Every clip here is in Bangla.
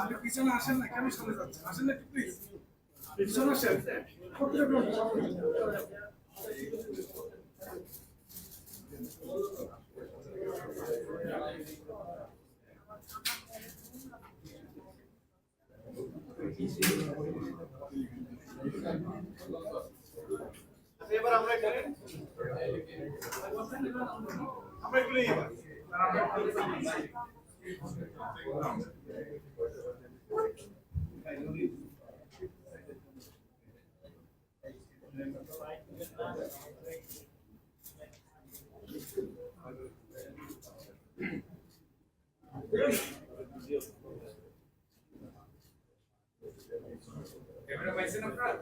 আপনি পিছনে আসেন না, কেন সামনে যাচ্ছেন? আসেন না প্লিজ পিছনে আসেন। এবার আমরা এখানে আমরা এগুলো এবার। Quebra vai ser up front.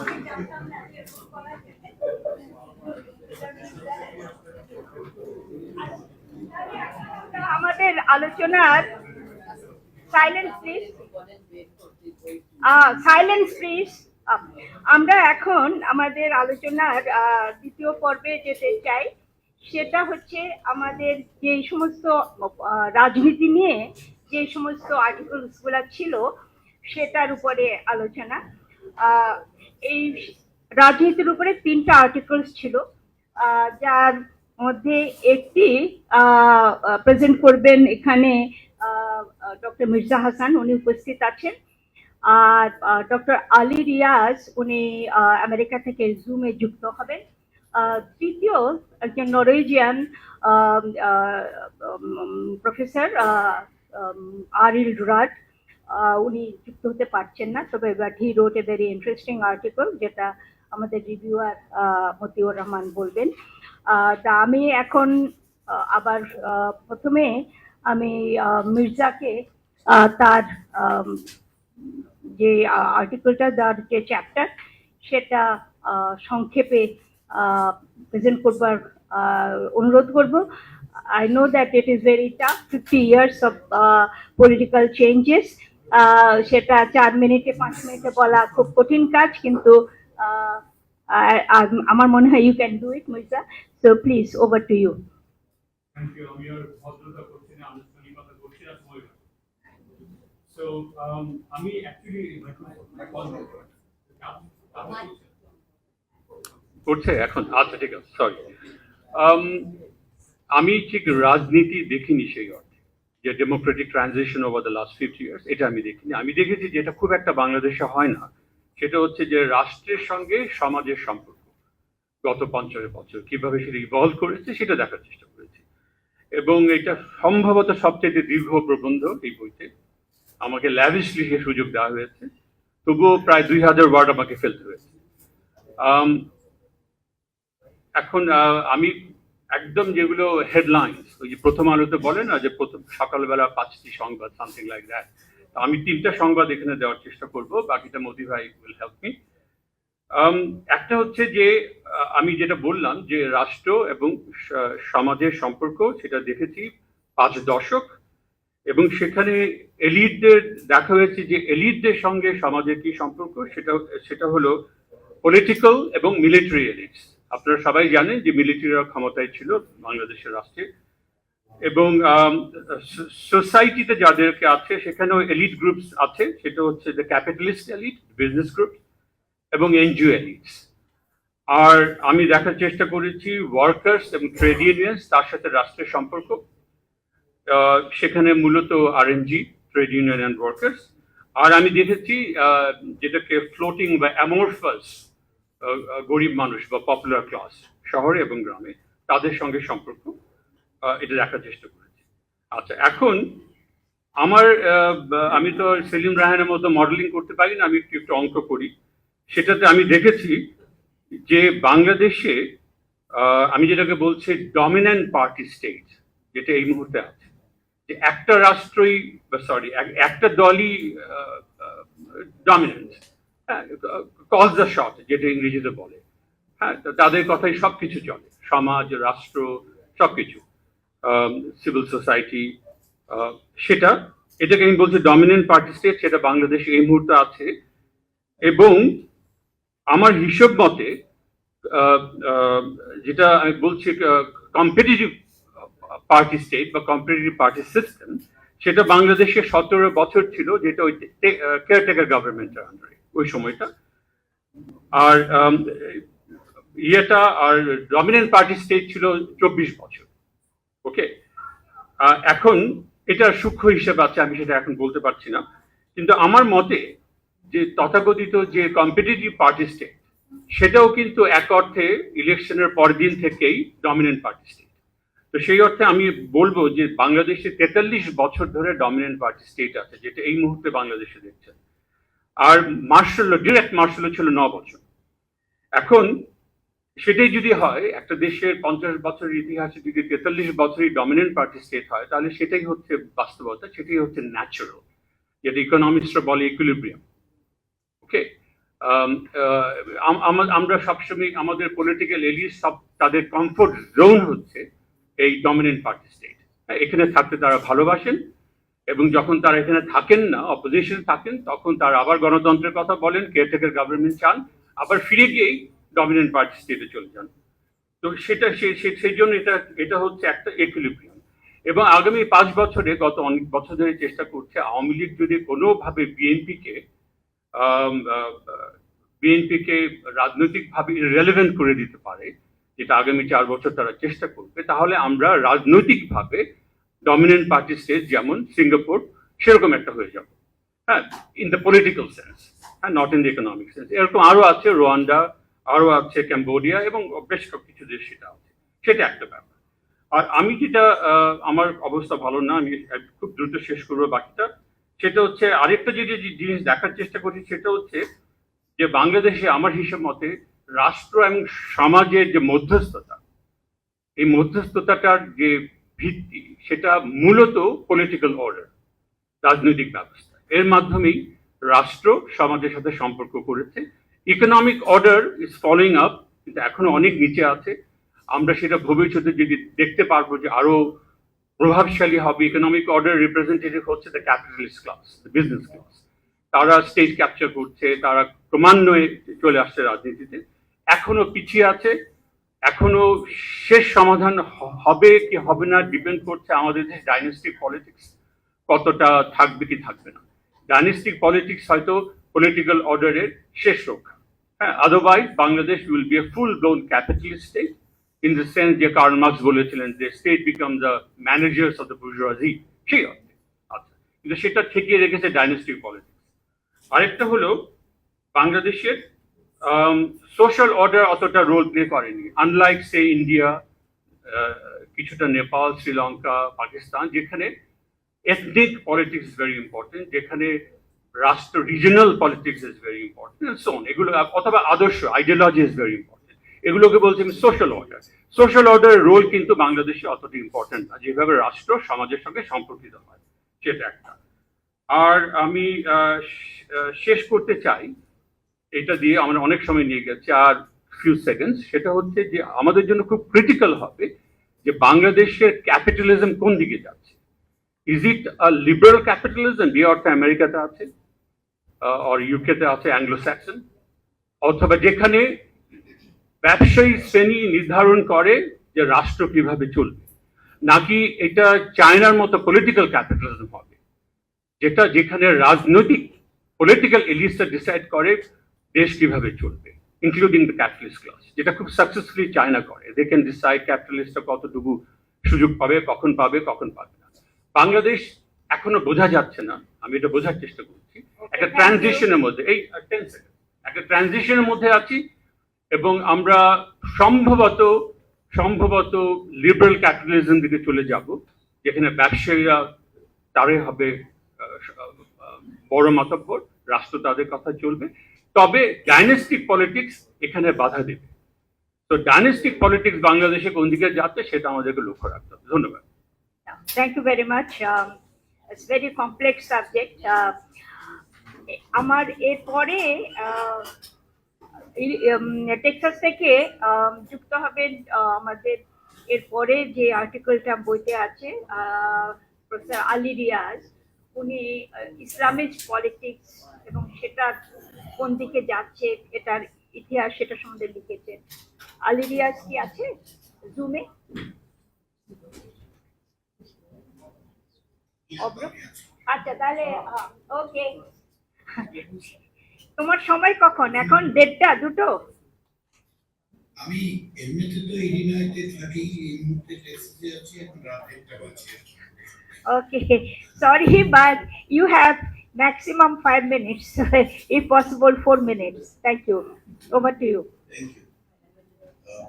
আমি জানতাম না যে এরকম করা যায়। এটা মির্জা- আমাদের আলোচনার সাইলেন্স প্লিজ সাইলেন্স আমরা এখন আমাদের আলোচনার দ্বিতীয় পর্বে যেতে চাই। সেটা হচ্ছে আমাদের যে সমস্ত রাজনীতি নিয়ে যে সমস্ত আর্টিকেলসগুলো ছিল, সেটার উপরে আলোচনা। এই রাজনীতির উপরে তিনটা আর্টিকেলস ছিল। যার মধ্যে একটি প্রেজেন্ট করবেন এখানে ডক্টর মির্জা হাসান উনি উপস্থিত আছেন। আর ডক্টর আলী রিয়াজ উনি আমেরিকা থেকে জুমে যুক্ত হবেন। তৃতীয় একজন নরওয়েজিয়ান প্রফেসর আরিল আহ, উনি যুক্ত হতে পারছেন না। তবে he wrote a very interesting article যেটা আমাদের রিভিউয়ার মতিউর রহমান বলবেন। তা আমি এখন আবার প্রথমে আমি মির্জাকে তার যে আর্টিকেলটা তার যে চ্যাপ্টার সেটা সংক্ষেপে প্রেজেন্ট করবার অনুরোধ করব। That it is very tough, 50 years of uh, political changes. Uh, সেটা চার মিনিটে পাঁচ মিনিটে বলা খুব কঠিন কাজ কিন্তু আমার মনে হয় you can do it Mirza. So please over to you thank you আমি আর ভদ্রতা করছি না আনুষ্ঠানিকতা করছি না সময় সো আমি অ্যাকচুয়ালি এখন আচ্ছা ঠিক আছে সরি আমি ঠিক রাজনীতি দেখিনি সেই অর্থে, যে democratic transition over the last fifty years এটা আমি দেখিনি। আমি দেখেছি যেটা খুব একটা বাংলাদেশে হয় না, সেটা হচ্ছে যে রাষ্ট্রের সঙ্গে সমাজের সম্পর্ক, গত পঞ্চাশ বছর কীভাবে সেটা ইভলভ করেছে, সেটা দেখার চেষ্টা করেছি। এবং এটা সম্ভবত সবচেয়ে দীর্ঘ প্রবন্ধ এই বইতে। আমাকে ল্যাভিশলি সে সুযোগ দেওয়া হয়েছে। তবুও প্রায় দুই হাজার ওয়ার্ড আমাকে ফেলতে হয়েছে। এখন আমি একদম যেগুলো হেডলাইন্স ওই যে প্রথম আলোতে বলে না যে প্রথম, সকালবেলা পাঁচটি সংবাদ সামথিং লাইক দ্যাট আমি তিনটা সংবাদ এখানে দেওয়ার চেষ্টা করব, বাকিটা মোদি ভাই উইল হেল্প মি একটা হচ্ছে যে আমি যেটা বললাম যে রাষ্ট্র এবং সমাজের সম্পর্ক, সেটা দেখেছি পাঁচ দশক এবং সেখানে এলিটদের, দেখা হয়েছে যে এলিটদের সঙ্গে সমাজের কি সম্পর্ক? সেটা সেটা হলো পলিটিক্যাল এবং মিলিটারি এলিটস আপনারা সবাই জানেন যে মিলিটারিরা ক্ষমতায় ছিল বাংলাদেশের রাষ্ট্রে। এবং সোসাইটিতে যাদেরকে আছে, সেখানেও এলিট গ্রুপস আছে। সেটা হচ্ছে the capitalist elite business group এবং এনজিও এলিটস আর আমি দেখার চেষ্টা করেছি ওয়ার্কার্স এবং ট্রেড ইউনিয়ন্স তার সাথে রাষ্ট্রের সম্পর্ক। সেখানে মূলত RMG trade union and workers আর আমি দেখেছি যেটাকে ফ্লোটিং বা অ্যামোরফাস গরিব মানুষ বা পপুলার ক্লাস শহরে এবং গ্রামে, তাদের সঙ্গে সম্পর্ক এটা দেখার চেষ্টা করেছি। আচ্ছা এখন আমার আমি তো সেলিম রাহানের মতো মডেলিং করতে পারি না, আমি একটু একটু অঙ্ক করি। সেটাতে আমি দেখেছি যে বাংলাদেশে আমি যেটাকে বলছি ডমিন্যান্ট পার্টি স্টেট যেটা এই মুহূর্তে আছে। যে একটা রাষ্ট্রই সরি একটা দলই ডমিনেন্ট হ্যাঁ কজ দ্য শট যেটা ইংরেজিতে বলে। হ্যাঁ তাদের কথাই সব কিছু চলে। সমাজ, রাষ্ট্র, সবকিছু। সিভিল সোসাইটি সেটা, এটাকে আমি বলছি ডমিনেন্ট পার্টি স্টেট সেটা বাংলাদেশ এই মুহূর্তে আছে। এবং আমার হিসেব মতে যেটা আমি বলছি কম্পিটিটিভ পার্টি স্টেট বা কম্পিটিটিভ পার্টি সিস্টেম সেটা বাংলাদেশে সতেরো বছর ছিল, যেটা ওই কেয়ারটেকার গভর্নমেন্টের আন্ডারে ওই সময়টা। আর ইয়েটা, আর ডমিনেন্ট পার্টি স্টেট ছিল চব্বিশ বছর ওকে এখন এটা সূক্ষ্ম হিসেবে আছে, আমি সেটা এখন বলতে পারছি না। কিন্তু আমার মতে, যে তথাকথিত যে কম্পিটিটিভ পার্টি স্টেট সেটাও কিন্তু এক অর্থে ইলেকশনের পরদিন থেকেই ডমিনেন্ট পার্টি স্টেট তো সেই অর্থে আমি বলব যে বাংলাদেশে তেতাল্লিশ বছর ধরে ডমিনেন্ট পার্টি স্টেট আছে, যেটা এই মুহূর্তে বাংলাদেশে দেখছেন আর মার্শাল ডিরেক্ট মার্শাল ছিল ন বছর। এখন সেটাই যদি হয়, একটা দেশের পঞ্চাশ বছরের ইতিহাসে যদি তেতাল্লিশ বছরই ডমিনেন্ট পার্টি স্টেট হয়, তাহলে সেটাই হচ্ছে বাস্তবতা, সেটাই হচ্ছে ন্যাচারাল যেটা ইকোনমিক্সরা বলে ইকুইলিব্রিয়াম ওকে আমরা সবসময় আমাদের পলিটিক্যাল এলিস সব তাদের কমফোর্ট জোন হচ্ছে এই ডমিনেন্ট পার্টি স্টেট এখানে থাকতে তারা ভালোবাসেন এবং যখন তারা এখানে থাকেন না অপোজিশন থাকেন, তখন তারা আবার গণতন্ত্রের কথা বলেন কেয়ারটেকার গভর্নমেন্ট চান, আবার ফিরে গিয়েই ডমিনেন্ট পার্টি স্টেটে চলে যান। তো সেটা সেই জন্য এটা এটা হচ্ছে একটা একুইলিব্রিয়াম এবং আগামী পাঁচ বছরে, গত অনেক বছর ধরে চেষ্টা করছে, আওয়ামী লীগ যদি কোনোভাবে বিএনপিকে বিএনপিকে রাজনৈতিকভাবে রেলেভেন্ট করে দিতে পারে যেটা আগামী চার বছর তারা চেষ্টা করবে, তাহলে আমরা রাজনৈতিকভাবে ডমিনেন্ট পার্টি স্টেট যেমন সিঙ্গাপুর সেরকম একটা হয়ে যাব। হ্যাঁ ইন দ্য পলিটিক্যাল সেন্স হ্যাঁ not in the economic sense এরকম আরও আছে রোয়ান্ডা আরও আছে ক্যাম্বোডিয়া এবং বেশ কিছু দেশ সেটা আছে। সেটা একটা ব্যাপার। আর আমি যেটা আমার অবস্থা ভালো না, আমি খুব দ্রুত শেষ করব বাকিটা, সেটা হচ্ছে আরেকটা যে জিনিস দেখার চেষ্টা করছি সেটা হচ্ছে যে বাংলাদেশে আমার হিসেব মতে রাষ্ট্র এবং সমাজের যে মধ্যস্থতা, এই মধ্যস্থতাটার যে ভিত্তি, সেটা মূলত পলিটিক্যাল অর্ডার রাজনৈতিক ব্যবস্থা। এর মাধ্যমেই রাষ্ট্র সমাজের সাথে সম্পর্ক করেছে। Economic order is following up কিন্তু এখনও অনেক নিচে আছে। আমরা সেটা ভবিষ্যতে যদি দেখতে পারব যে আরও প্রভাবশালী হবে ইকোনমিক অর্ডার রিপ্রেজেন্টেটিভ হচ্ছে the capitalist class business class তারা স্টেজ ক্যাপচার করছে, তারা ক্রমান্বয়ে চলে আসছে রাজনীতিতে। এখনও পিছিয়ে আছে, এখনও শেষ সমাধান হবে কি হবে না ডিপেন্ড করছে আমাদের যে ডাইনেস্টিক পলিটিক্স কতটা থাকবে কি থাকবে না। ডাইনেস্টিক পলিটিক্স হয়তো পলিটিক্যাল অর্ডারের শেষ রক্ষা। হ্যাঁ otherwise Bangladesh will be a full blown capitalist state in the sense যে কার্ল মার্কস বলেছিলেন যে state become the managers of the bourgeoisie সেই অর্থে। আচ্ছা কিন্তু সেটা ঠেকিয়ে রেখেছে ডাইনেস্টিক পলিটিক্স আরেকটা হলো বাংলাদেশের সোশ্যাল অর্ডার অতটা রোল প্লে করেনি। আনলাইক সে ইন্ডিয়া কিছুটা নেপাল শ্রীলঙ্কা পাকিস্তান যেখানে ethnic politics is very important যেখানে রাষ্ট্র regional politics is very important so on এগুলো, অথবা আদর্শ আইডিয়োলজি ইজ ভেরি ইম্পর্টেন্ট এগুলোকে বলছি আমি সোশ্যাল অর্ডার সোশ্যাল অর্ডারের রোল কিন্তু বাংলাদেশে অতটা ইম্পর্টেন্ট না। যেভাবে রাষ্ট্র সমাজের সঙ্গে সম্পর্কিত হয়, সেটা একটা। আর আমি শেষ করতে চাই এটা দিয়ে আমরা অনেক সময় নিয়ে গেছি। আর ফিউ সেকেন্ডস সেটা হচ্ছে যে আমাদের জন্য খুব ক্রিটিক্যাল হবে যে বাংলাদেশের ক্যাপিটালিজম কোন দিকে যাচ্ছে। Is it a liberal capitalism যে অর্থে আমেরিকাতে আছে আর ইউকেতে আছে অ্যাংলো স্যাক্সন অথবা যেখানে ব্যবসায়ী শ্রেণি নির্ধারণ করে যে রাষ্ট্র কীভাবে চলবে। নাকি এটা চায়নার মতো পলিটিক্যাল ক্যাপিটালিজম হবে, যেটা যেখানে রাজনৈতিক পলিটিক্যাল এলিস্টটা ডিসাইড করে দেশ কীভাবে চলবে ইনক্লুডিং দ্য ক্যাপিটালিস্ট ক্লাস যেটা খুব সাকসেসফুলি চায়না করে। দে ক্যান ডিসাইড ক্যাপিটালিস্টটা কতটুকু সুযোগ পাবে কখন পাবে কখন পাবে না। বাংলাদেশ এখনও বোঝা যাচ্ছে না আমি এটা বোঝার চেষ্টা করছি। একটা ট্রানজিশনের মধ্যে এই একটা ট্রানজিশনের মধ্যে আছি এবং আমরা সম্ভবত সম্ভবত লিবারেল ক্যাপিটালিজম দিকে চলে যাব যেখানে ব্যবসায়ীরা তারে হবে বড় মাতব্বর রাষ্ট্র তাদের কথা চলবে। তবে ডাইনেস্টিক পলিটিক্স এখানে বাধা দেবে। তো ডাইনেস্টিক পলিটিক্স বাংলাদেশে কোন দিকে যাচ্ছে সেটা আমাদেরকে লক্ষ্য রাখতে হবে। ধন্যবাদ। Thank you very much very complex subject. Uh, আমার এরপরে টেক্সাস থেকে যুক্ত হবেন আমাদের এরপরে যে আর্টিকেলটা বইতে আছে প্রফেসর আলী রিয়াজ উনি ইসলামিক পলিটিক্স এবং সেটা কোন দিকে যাচ্ছে এটার ইতিহাস সেটা সম্বন্ধে লিখেছেন আলী রিয়াজ কি আছে? জুমে আচ্ছা তাহলে ওকে তোমার সময় কখন? এখন দেড়টা দুটো? আমি এমনিতে তো ইলিনয়তে থাকি এই মুহূর্তে আছি এখন রাত বাজে। Okay, sorry, but you have maximum five minutes, if possible, four minutes. Thank you. Over to you. Thank you. Uh,